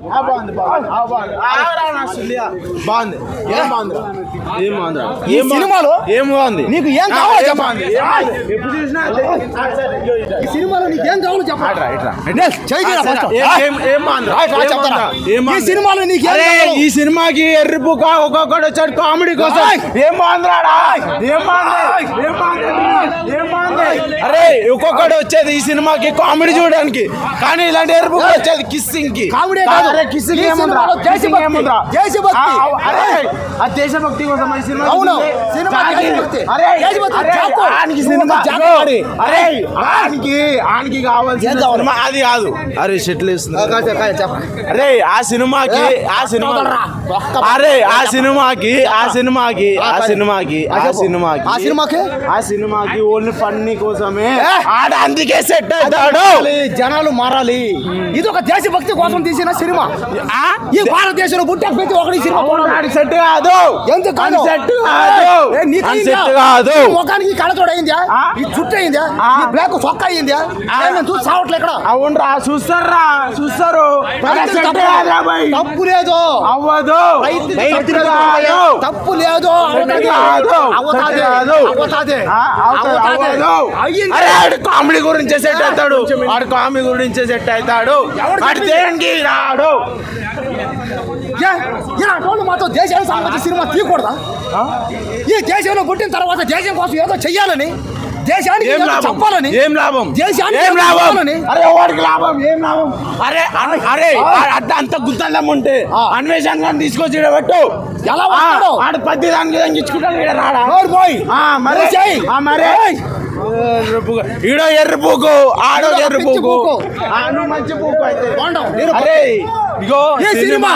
బాగుంది బాగుంది ఏం బాగుంది ఏం బాగుంది ఏం? సినిమాలో ఏం బాగుంది నీకు ఏం కావాలో ఏం చెప్పు. బాగుంది? ఏం బాగుంది? ఎప్పుడు చూసినా అదే. ఆ, సరే, ఇగో ఇట్లా. ఈ సినిమాలో నీకు ఏం కావాలో ఇట్రా. ఏం-? ఏం- బాగుంది? చెప్తారా. ఈ బాగుంది? సినిమాలో నీకు ఏం అరే, కావాలో? ఈ సినిమాకి ఎర్రి బుక్ ఒక్కొక్కడు వచ్చాడు కామెడీ కోసం! ఏం బాగుందిరాడా ఏం బాగుంది ఏం బాగుంది అరే ఒక్కొక్కడు వచ్చేది ఈ సినిమాకి కామెడీ చూడడానికి కానీ ఇలాంటి బుక్ వచ్చేది కిస్సింగ్కి కామెడీ కాదు. అరే కిస్సింగ్ ఈ ఏముందిరా సినిమాలో కిస్సింగ్ దేశభక్తి. ఏముందిరా దేశభక్తి. ఆ, ఆ, అరే ఆ దేశభక్తి కోసం ఈ సినిమా అవును. చూస్తే సినిమా జాకి- దేశభక్తి. అరే దేశభక్తి అరే, జాకు. ఆనికి నువ్వు సినిమా ఒక జాకు ఇగో, వాడి. అరే ఆనికి ఆనికి కావాల్సిన? సినిమా అది కాదు అరే షెట్లు చెప్పు. అరే ఆ సినిమాకి ఆ సినిమా అరే ఆ సినిమాకి ఆ సినిమాకి ఆ సినిమాకి ఆ. సినిమాకి ఆ సినిమాకి? ఆ సినిమాకి ఓన్లీ ఫన్నీ కోసమే? ఆడ అందుకే సెట్ అవుతాడు జనాలు మారాలి ఇది ఒక దేశభక్తి కోసం తీసిన సినిమా? ఈ భారతదేశంలో పుట్టే ప్రతి ఒక్కడి సినిమా సెట్ కాదు ఎందుకు కాదు? సెట్ కాదు? సెట్ కాదు ముఖానికి ఆ? ఈ చుట్టూ అయిందా? ఈ బ్లాక్ సొక్క అయిందా చూసి సావట్లే ఇక్కడ అవునరా చూస్తారా చూస్తారు. తప్పు లేదు అవ్వదు సెట్ తప్పు లేదు ఆడు కామెడీ గురించే సెట్ అవుతాడు. ఆడు కామెడీ గురించే సెట్ అవుతాడు. ఆడు? దేనికి రాడు? మాతో దేశానికి సంబంధించిన సినిమా తీయకూడదా? ఈ దేశంలో పుట్టిన తర్వాత దేశం కోసం ఏదో చెయ్యాలని దేశానికి ఏం ఏదో లాభం చెప్పాలని ఏం లాభం దేశానికి ఏం లాభం. అరే వాడికి లాభం ఏం లాభం అరే అరే, అరే అట్లా అంత గుద్దలం ఉంటే ఆ. అన్వేషణ గారిని తీసుకొచ్చి పెట్టు ఎలా ఆ, వస్తాడు? ఆడు పత్తి దానికి తగ్గించుకుంటాడు ఈడ రాడా పోయ్. ఆ, మరి నువ్వు చెయ్. ఆ, మరి. ఈడో ఎర్ర పూకు ఆడో ఎర్ర పూకు పూకు. ఆ, నువ్వు మంచి పూకు అయితే అరే ఇగో ఏ సినిమా?